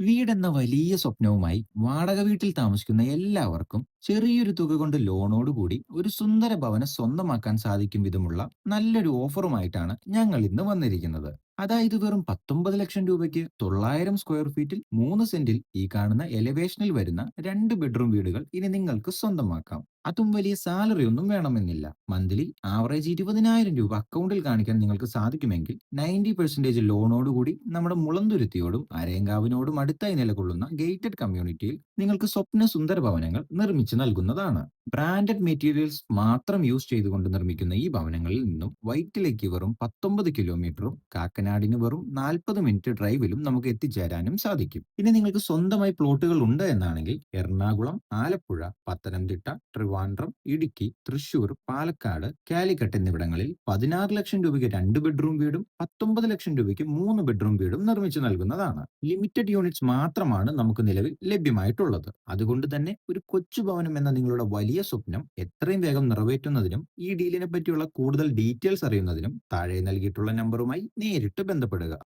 വീടെന്ന വലിയ സ്വപ്നവുമായി വാടക വീട്ടിൽ താമസിക്കുന്ന എല്ലാവർക്കും ചെറിയൊരു തുക കൊണ്ട് ലോണോടുകൂടി ഒരു സുന്ദര ഭവനം സ്വന്തമാക്കാൻ സാധിക്കും വിധമുള്ള നല്ലൊരു ഓഫറുമായിട്ടാണ് ഞങ്ങൾ ഇന്ന് വന്നിരിക്കുന്നത്. അതായത് വെറും പത്തൊമ്പത് ലക്ഷം രൂപയ്ക്ക് തൊള്ളായിരം സ്ക്വയർ ഫീറ്റിൽ മൂന്ന് സെന്റിൽ ഈ കാണുന്ന എലിവേഷനിൽ വരുന്ന രണ്ട് ബെഡ്റൂം വീടുകൾ ഇനി നിങ്ങൾക്ക് സ്വന്തമാക്കാം. അതും വലിയ സാലറി ഒന്നും വേണമെന്നില്ല. മന്ത്ലി ആവറേജ് ഇരുപതിനായിരം രൂപ അക്കൗണ്ടിൽ കാണിക്കാൻ നിങ്ങൾക്ക് സാധിക്കുമെങ്കിൽ നയന്റി പെർസെന്റേജ് ലോണോടുകൂടി നമ്മുടെ മുളന്തുരുത്തിയോടും അരയങ്കാവിനോടും അടുത്തായി നിലകൊള്ളുന്ന ഗേറ്റഡ് കമ്മ്യൂണിറ്റിയിൽ നിങ്ങൾക്ക് സ്വപ്ന സുന്ദര ഭവനങ്ങൾ നിർമ്മിച്ചു നൽകുന്നതാണ്. ബ്രാൻഡഡ് മെറ്റീരിയൽസ് മാത്രം യൂസ് ചെയ്തുകൊണ്ട് നിർമ്മിക്കുന്ന ഈ ഭവനങ്ങളിൽ നിന്നും വൈറ്റിലേക്ക് വെറും പത്തൊമ്പത് കിലോമീറ്ററും കാക്കനാടിന് വെറും നാൽപ്പത് മിനിറ്റ് ഡ്രൈവിലും നമുക്ക് എത്തിച്ചേരാനും സാധിക്കും. ഇനി നിങ്ങൾക്ക് സ്വന്തമായി പ്ലോട്ടുകൾ ഉണ്ട് എന്നാണെങ്കിൽ എറണാകുളം ആലപ്പുഴ പത്തനംതിട്ട ട്രിവാൻഡ്രം ഇടുക്കി തൃശൂർ പാലക്കാട് കാലിക്കട്ട് എന്നിവിടങ്ങളിൽ പതിനാറ് ലക്ഷം രൂപയ്ക്ക് രണ്ട് ബെഡ്റൂം വീടും പത്തൊമ്പത് ലക്ഷം രൂപയ്ക്ക് മൂന്ന് ബെഡ്റൂം വീടും നിർമ്മിച്ചു നൽകുന്നതാണ്. ലിമിറ്റഡ് യൂണിറ്റ്സ് മാത്രമാണ് നമുക്ക് നിലവിൽ ലഭ്യമായിട്ടുള്ളത്. അതുകൊണ്ട് തന്നെ ഒരു കൊച്ചു ഭവനം എന്ന നിങ്ങളുടെ വലിയ സ്വപ്നം എത്രയും വേഗം നിറവേറ്റുന്നതിനും ഈ ഡീലിനെ പറ്റിയുള്ള കൂടുതൽ ഡീറ്റെയിൽസ് അറിയുന്നതിനും താഴെ നൽകിയിട്ടുള്ള നമ്പറുമായി നേരിട്ട് ബന്ധപ്പെടുക.